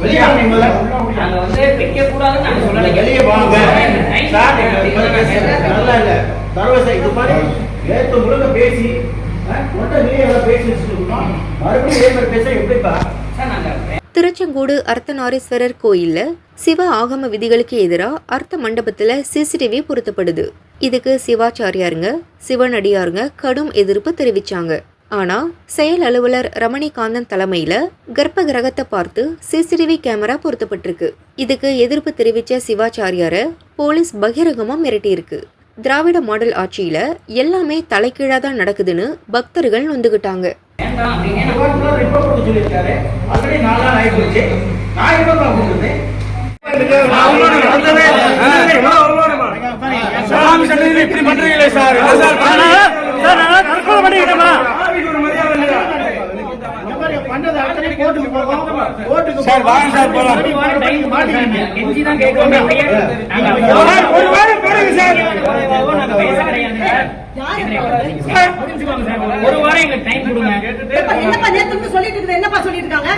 வெளியே திருச்செங்கோடு அர்த்தநாரீஸ்வரர் கோயில்ல சிவ ஆகம விதிகளுக்கு எதிராக அர்த்த மண்டபத்துல சிசிடிவி பொருத்தப்படுது. இதுக்கு சிவாச்சாரியாருங்க சிவனடியாருங்க கடும் எதிர்ப்பு தெரிவிச்சாங்க. ஆனா செயல் அலுவலர் ரமணிகாந்தன் தலைமையில கர்ப்ப கிரகத்தை பார்த்து சிசிடிவி கேமரா பொருத்தப்பட்டிருக்கு இதுக்கு எதிர்ப்பு தெரிவிச்ச சிவாச்சாரியார போலீஸ் பகிரங்கமா மிரட்டியிருக்கு திராவிட மாடல் ஆட்சியில எல்லாமே தலைகீழா தான் நடக்குதுன்னு பக்தர்கள் நொந்துகிட்டாங்க ரிப்போர்ட் கொடுக்க சொல்லியிருக்காரு சார் வாங்க சார் போலாம். சார், ஒரு வாரம் போடுங்க. சார். ஒரு வாரம் எங்களுக்கு டைம் கொடுங்க. என்னப்பா நேத்து சொல்லிட்டு இருக்குது? என்னப்பா சொல்லிட்டு இருக்காங்க?